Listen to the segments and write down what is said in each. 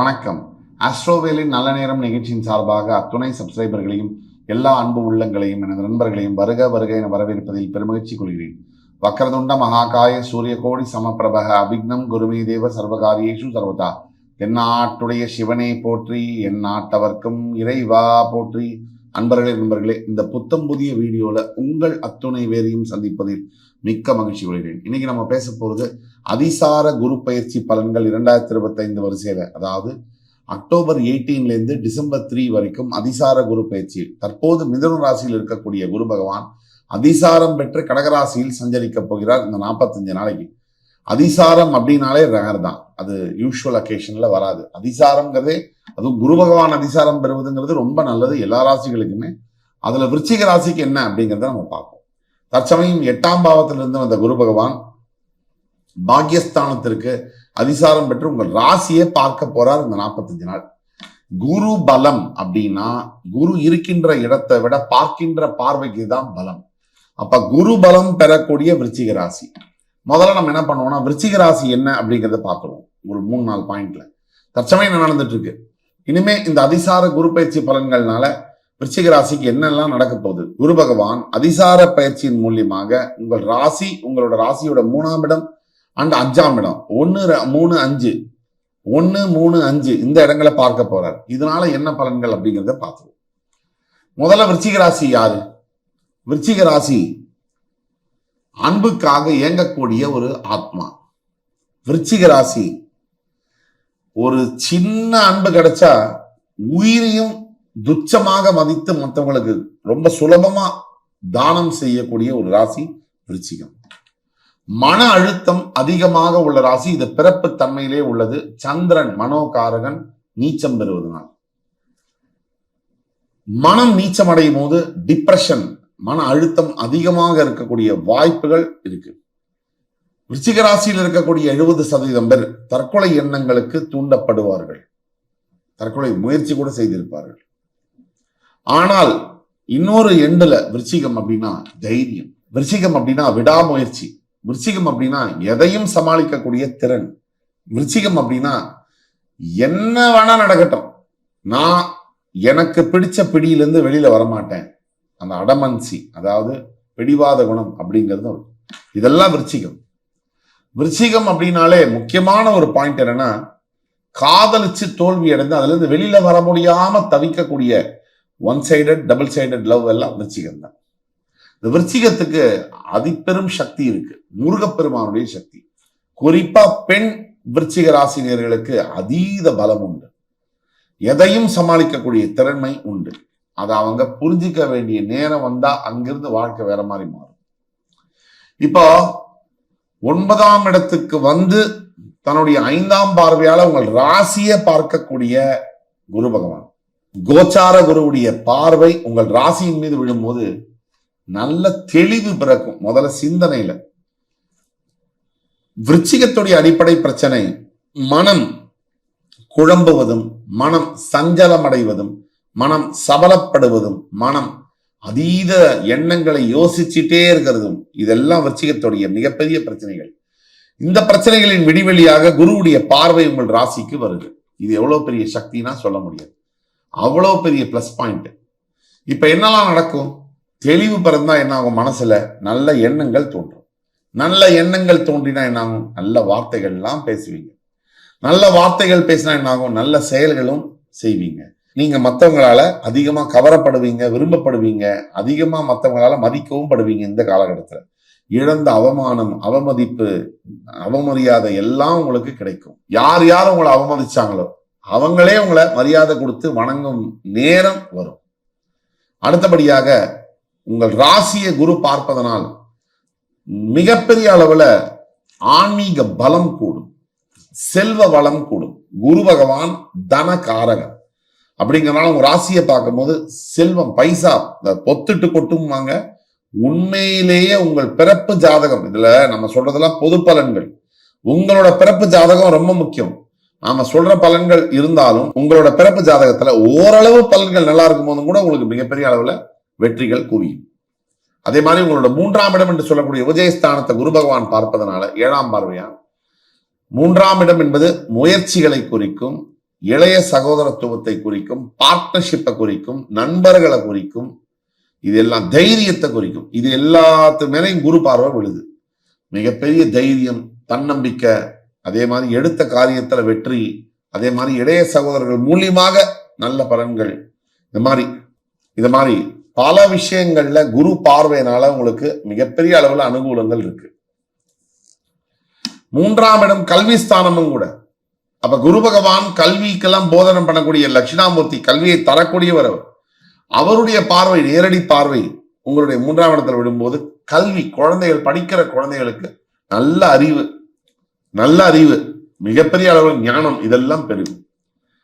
வணக்கம். ஆஸ்ட்ரோவேலின் நல்ல நேரம் நிகழ்ச்சியின் சார்பாக அத்துணை சப்ஸ்கிரைபர்களையும் எல்லா அன்பு உள்ளங்களையும் எனது நண்பர்களையும் வருக வருக என வரவேற்பதில் பெருமகிழ்ச்சி கொள்கிறேன். வக்கரதுண்ட மகாகாய சூரிய கோடி சமப்பிரபக அபிக்னம் குருமே தேவ சர்வகாரியேஷு சர்வதா. தென்னாட்டுடைய சிவனை போற்றி என் நாட்டவர்க்கும் இறைவா போற்றி. அன்பர்களே நண்பர்களே இந்த புத்தம் புதிய வீடியோவில் உங்கள் அத்துணை வேறையும் சந்திப்பதில் மிக்க மகிழ்ச்சி கொள்கிறேன். இன்னைக்கு நம்ம பேச போகிறது அதிசார குரு பயிற்சி பலன்கள் இரண்டாயிரத்தி இருபத்தைந்து வரிசையில். அதாவது அக்டோபர் 18 இருந்து டிசம்பர் த்ரீ வரைக்கும் அதிசார குரு பயிற்சி. தற்போது மிதுன ராசியில் இருக்கக்கூடிய குரு பகவான் அதிசாரம் பெற்று கடகராசியில் சஞ்சரிக்க போகிறார் இந்த 45 நாளைக்கு. அதிசாரம் அப்படின்னாலே ரகர் தான். அது யூஷுவல் அக்கேஷன்ல வராது. அதிசாரங்கிறதே அதுவும் குரு பகவான் அதிசாரம் பெறுவதுங்கிறது ரொம்ப நல்லது எல்லா ராசிகளுக்குமே. அதுல விருச்சிக ராசிக்கு என்ன அப்படிங்கிறத நம்ம பார்ப்போம். தற்சமயம் எட்டாம் பாவத்திலிருந்து வந்த குரு பகவான் பாக்யஸ்தானத்திற்கு அதிசாரம் பெற்று உங்கள் ராசியே பார்க்க போறார் இந்த 45 நாள். குரு பலம் அப்படின்னா குரு இருக்கின்ற இடத்தை விட பார்க்கின்ற பார்வைக்கு தான் பலம். அப்ப குரு பலம் பெறக்கூடிய விருச்சிக ராசி. முதல்ல நம்ம என்ன பண்ணுவோம்னா விருச்சிக ராசி என்ன அப்படிங்கறத பார்க்கணும் ஒரு மூணு நாலு பாயிண்ட்ல தற்சமயம் என்ன நடந்துட்டு இருக்கு? இனிமே இந்த அதிசார குரு பயிற்சி பலன்கள்னால விருச்சிக ராசிக்கு என்னெல்லாம் நடக்க போகுது? குரு பகவான் அதிசார பயிற்சியின் மூலியமாக உங்கள் ராசி உங்களோட ராசியோட மூணாம் இடம் அண்ட் அஞ்சாம் இடம். ஒன்னு ர- மூணு அஞ்சு. ஒன்று மூணு அஞ்சு இந்த இடங்களை பார்க்க போறார். இதனால என்ன பலன்கள் அப்படிங்கிறத பார்த்துருவோம். முதல்ல விருச்சிக ராசி யாரு? விருச்சிக ராசி அன்புக்காக இயங்கக்கூடிய ஒரு ஆத்மா. விருச்சிக ராசி ஒரு சின்ன அன்பு கிடைச்சா உயிரையும் துச்சமாக மதித்து மற்றவங்களுக்கு ரொம்ப சுலபமா தானம் செய்யக்கூடிய ஒரு ராசி விருச்சிகம். மன அழுத்தம் அதிகமாக உள்ள ராசி இது பிறப்பு தன்மையிலே உள்ளது. சந்திரன் மனோகாரகன் நீச்சம் பெறுவதனால். மனம் நீச்சம் அடையும் போது டிப்ரெஷன் மன அழுத்தம் அதிகமாக இருக்கக்கூடிய வாய்ப்புகள் இருக்கு. விருச்சிக ராசியில் இருக்கக்கூடிய எழுபது சதவீதம் பேர் தற்கொலை எண்ணங்களுக்கு தூண்டப்படுவார்கள். தற்கொலை முயற்சி கூட செய்திருப்பார்கள். ஆனால் இன்னொரு எண்டில் விருச்சிகம் அப்படின்னா தைரியம். விருச்சிகம் அப்படின்னா விடாமுயற்சி. விருச்சிகம் அப்படின்னா எதையும் சமாளிக்கக்கூடிய திறன். விருச்சிகம் அப்படின்னா என்ன வேணா நடக்கட்டும். நான் எனக்கு பிடிச்ச பிடியிலேருந்து வெளியில வரமாட்டேன். அந்த அடமன்சி அதாவது பிடிவாத குணம் அப்படிங்கிறது இதெல்லாம் விருச்சிகம். விருச்சிகம் அப்படின்னாலே முக்கியமான ஒரு பாயிண்ட் என்னன்னா காதலிச்சு தோல்வி அடைந்து அதுல இருந்து வெளியில வர முடியாம தவிக்கக்கூடிய one sided double sided love எல்லாம் விருச்சிகம் தான். இந்த விருச்சிகத்துக்கு அதிபெரும் சக்தி இருக்கு. முருகப்பெருமானுடைய சக்தி. குறிப்பா பெண் விருச்சிக ராசினியர்களுக்கு அதீத பலம் உண்டு. எதையும் சமாளிக்கக்கூடிய திறன்மை உண்டு. அதை அவங்க புரிஞ்சிக்க வேண்டிய நேரம் வந்தா அங்கிருந்து வாழ்க்கை வேற மாதிரி மாறும். இப்போ ஒன்பதாம் இடத்துக்கு வந்து தன்னுடைய ஐந்தாம் பார்வையால உங்கள் ராசியை பார்க்கக்கூடிய குரு பகவான். கோச்சார குருவுடைய பார்வை உங்கள் ராசியின் மீது விழும்போது நல்ல தெளிவு பிறக்கும். முதல்ல சிந்தனையில. விருச்சிகத்துடைய அடிப்படை பிரச்சனை மனம் குழம்புவதும் மனம் சஞ்சலமடைவதும் மனம் சபலப்படுவதும் மனம் அதீத எண்ணங்களை யோசிச்சுட்டே இருக்கிறதும் இதெல்லாம் விருச்சிகத்துடைய மிகப்பெரிய பிரச்சனைகள். இந்த பிரச்சனைகளின் விடிவெளியாக குருவுடைய பார்வை உங்கள் ராசிக்கு வருது. இது எவ்வளவு பெரிய சக்தினா சொல்ல முடியாது. அவ்வளவு பெரிய ப்ளஸ் பாயிண்ட் இப்ப என்னெல்லாம் நடக்கும்? தெளிவு பிறந்தா என்ன ஆகும் மனசுல நல்ல எண்ணங்கள் தோன்றும். நல்ல எண்ணங்கள் தோன்றினா என்ன ஆகும் நல்ல வார்த்தைகள்லாம் பேசுவீங்க. நல்ல வார்த்தைகள் பேசினா என்ன ஆகும் நல்ல செயல்களும் செய்வீங்க. நீங்க மத்தவங்களால அதிகமா கவரப்படுவீங்க விரும்பப்படுவீங்க. அதிகமா மத்தவங்களால மதிக்கவும் படுவீங்க இந்த காலகட்டத்துல. இழந்த அவமானம் அவமதிப்பு அவமரியாதை எல்லாம் உங்களுக்கு கிடைக்கும். யார் யார் உங்களை அவமதிச்சாங்களோ அவங்களே உங்களை மரியாதை கொடுத்து வணங்கும் நேரம் வரும். அடுத்தபடியாக உங்கள் ராசியை குரு பார்ப்பதனால் மிகப்பெரிய அளவில் ஆன்மீக பலம் கூடும். செல்வ வளம் கூடும். குரு பகவான் தன காரகன் அப்படிங்கிறனால உங்க ராசியை பார்க்கும்போது செல்வம் பைசா இந்த பொத்துட்டு கொட்டுமாங்க உண்மையிலேயே உங்கள் பிறப்பு ஜாதகம் இதுல நம்ம சொல்றதெல்லாம் பொது பலன்கள். உங்களோட பிறப்பு ஜாதகம் ரொம்ப முக்கியம். நாம சொல்ற பலன்கள் இருந்தாலும் உங்களோட பிறப்பு ஜாதகத்துல ஓரளவு பலன்கள் நல்லா இருக்கும் போதும் கூட உங்களுக்கு மிகப்பெரிய அளவுல வெற்றிகள் குவியும். அதே மாதிரி உங்களோட மூன்றாம் இடம் என்று சொல்லக்கூடிய விஜயஸ்தானத்தை குரு பகவான் பார்ப்பதனால ஏழாம் பார்வையா? மூன்றாம் இடம் என்பது முயற்சிகளை குறிக்கும் இளைய சகோதரத்துவத்தை குறிக்கும் பார்ட்னர்ஷிப்பை குறிக்கும் நண்பர்களை குறிக்கும் இது எல்லாம் தைரியத்தை குறிக்கும். இது எல்லாத்து மேலேயும் குரு பார்வை விழுது. மிகப்பெரிய தைரியம் தன்னம்பிக்கை அதே மாதிரி எடுத்த காரியத்துல வெற்றி அதே மாதிரி இளைய சகோதரர்கள் மூலியமாக நல்ல பலன்கள். இந்த மாதிரி இது மாதிரி பல விஷயங்கள்ல குரு பார்வையினால உங்களுக்கு மிகப்பெரிய அளவுல அனுகூலங்கள் இருக்கு. மூன்றாம் இடம் கல்வி ஸ்தானமும் கூட. அப்ப குரு பகவான் கல்விக்கெல்லாம் போதனம் பண்ணக்கூடிய லட்சுணாமூர்த்தி கல்வியை தரக்கூடியவர் அவர். அவருடைய பார்வை நேரடி பார்வை உங்களுடைய மூன்றாம் இடத்துல விடும்போது கல்வி குழந்தைகள் படிக்கிற குழந்தைகளுக்கு நல்ல அறிவு நல்ல அறிவு மிகப்பெரிய அளவில் ஞானம் இதெல்லாம் பெருகும்.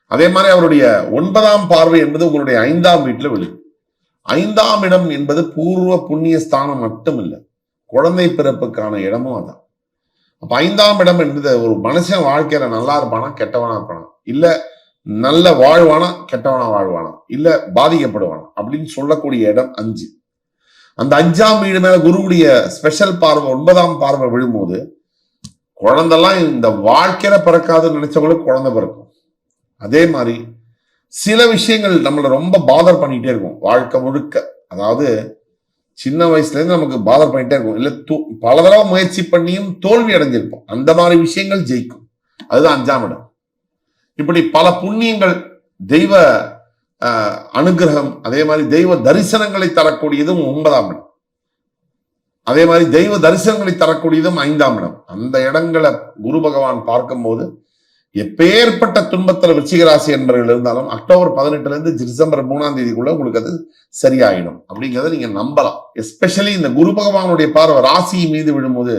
அதே மாதிரி அவருடைய ஒன்பதாம் பார்வை என்பது உங்களுடைய ஐந்தாம் வீட்டுல விழு ஐந்தாம் இடம் என்பது பூர்வ புண்ணிய ஸ்தானம் மட்டும் இல்லை குழந்தை பிறப்புக்கான இடமும் அதான். அப்ப ஐந்தாம் இடம் என்பது ஒரு மனுஷன் வாழ்க்கையில நல்லா இருப்பானா கெட்டவனா இருப்பானா? இல்ல நல்ல வாழ்வானா கெட்டவனா வாழ்வானா? இல்ல பாதிக்கப்படுவானா? அப்படின்னு சொல்லக்கூடிய இடம் அஞ்சு. அந்த அஞ்சாம் வீடு மேல குருவுடைய ஸ்பெஷல் பார்வை ஒன்பதாம் பார்வை விழும்போது குழந்தெல்லாம் இந்த வாழ்க்கையில பிறக்காதுன்னு நினைச்சவங்களுக்கு குழந்தை பிறக்கும். அதே மாதிரி சில விஷயங்கள் நம்மளை ரொம்ப பாதர் பண்ணிக்கிட்டே இருக்கும். வாழ்க்கை முழுக்க. அதாவது சின்ன வயசுலேருந்து நமக்கு பாதர் பண்ணிட்டே இருக்கும். இல்லை தோ- பல தடவை முயற்சி பண்ணியும் தோல்வி அடைஞ்சிருப்போம். அந்த மாதிரி விஷயங்கள் ஜெயிக்கும். அதுதான் அஞ்சாம் இடம். இப்படி பல புண்ணியங்கள் தெய்வ அனுகிரகம் அதே மாதிரி தெய்வ தரிசனங்களை தரக்கூடியதும் ஒன்பதாம் இடம். அதே மாதிரி தெய்வ தரிசனங்களை தரக்கூடியதும் ஐந்தாம் இடம். அந்த இடங்களை குரு பகவான் பார்க்கும்போது எப்பேற்பட்ட துன்பத்துல விருச்சிகராசி என்பவர்கள் இருந்தாலும் அக்டோபர் பதினெட்டுல இருந்து டிசம்பர் மூணாம் தேதிக்குள்ள உங்களுக்கு அது சரியாயிடும். அப்படிங்கிறத நீங்க நம்பலாம். எஸ்பெஷலி இந்த குரு பகவானுடைய பார்வை ராசி மீது விழும்போது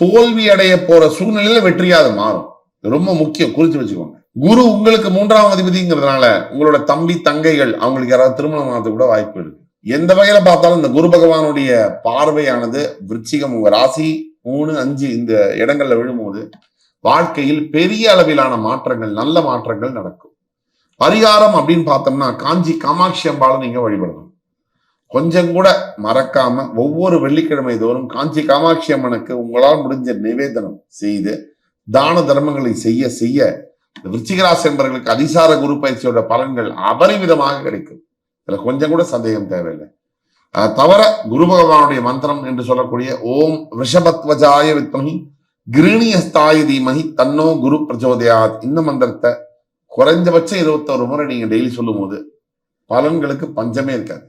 தோல்வி அடைய போற சூழ்நிலையில வெற்றியா அது மாறும். ரொம்ப முக்கியம். குறிச்சு வச்சுக்கோங்க. குரு உங்களுக்கு மூன்றாம் அதிபதிங்கிறதுனால உங்களோட தம்பி தங்கைகள் அவங்களுக்கு யாராவது திருமணம் ஆகிறது கூட வாய்ப்பு இருக்கு. எந்த வகையில பார்த்தாலும் இந்த குரு பகவானுடைய பார்வையானது விருச்சிகம் உங்க ராசி மூணு அஞ்சு இந்த இடங்கள்ல விழும்போது வாழ்க்கையில் பெரிய அளவிலான மாற்றங்கள் நல்ல மாற்றங்கள் நடக்கும். பரிகாரம் அப்படின்னு பார்த்தோம்னா காஞ்சி காமாட்சி அம்பாளை நீங்க வழிபடணும். கொஞ்சம் கூட மறக்காம ஒவ்வொரு வெள்ளிக்கிழமை தோறும் காஞ்சி காமாட்சி அம்மனுக்கு உங்களால் முடிஞ்ச நிவேதனம் செய்து தான தர்மங்களை செய்ய செய்ய இந்த விருச்சிகராசி என்பவர்களுக்கு அதிசார குரு பயிற்சியோட பலன்கள் அபரிமிதமாக கிடைக்கும். இதுல கொஞ்சம் கூட சந்தேகம் தேவையில்லை. தவிர குரு பகவானுடைய மந்திரம் என்று சொல்லக்கூடிய ஓம் ரிஷபத்வஜாய வித்மகி கிரீணியஸ்தாய தீமகி தன்னோ குரு பிரச்சோதயாத். இந்த மந்திரத்தை குறைஞ்சபட்சம் இருபத்தோரு முறை நீங்க டெய்லி சொல்லும் போது பலன்களுக்கு பஞ்சமே இருக்காது.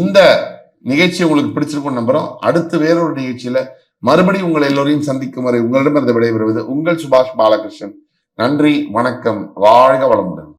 இந்த நிகழ்ச்சி உங்களுக்கு பிடிச்சிருக்கும் நம்புறோம். அடுத்து வேறொரு நிகழ்ச்சியில மறுபடியும் உங்களை எல்லோரையும் சந்திக்கும் வரை உங்களிடமிருந்து விடைபெறுவது உங்கள் சுபாஷ் பாலகிருஷ்ணன். நன்றி வணக்கம் வாழ்க வளமுடன்.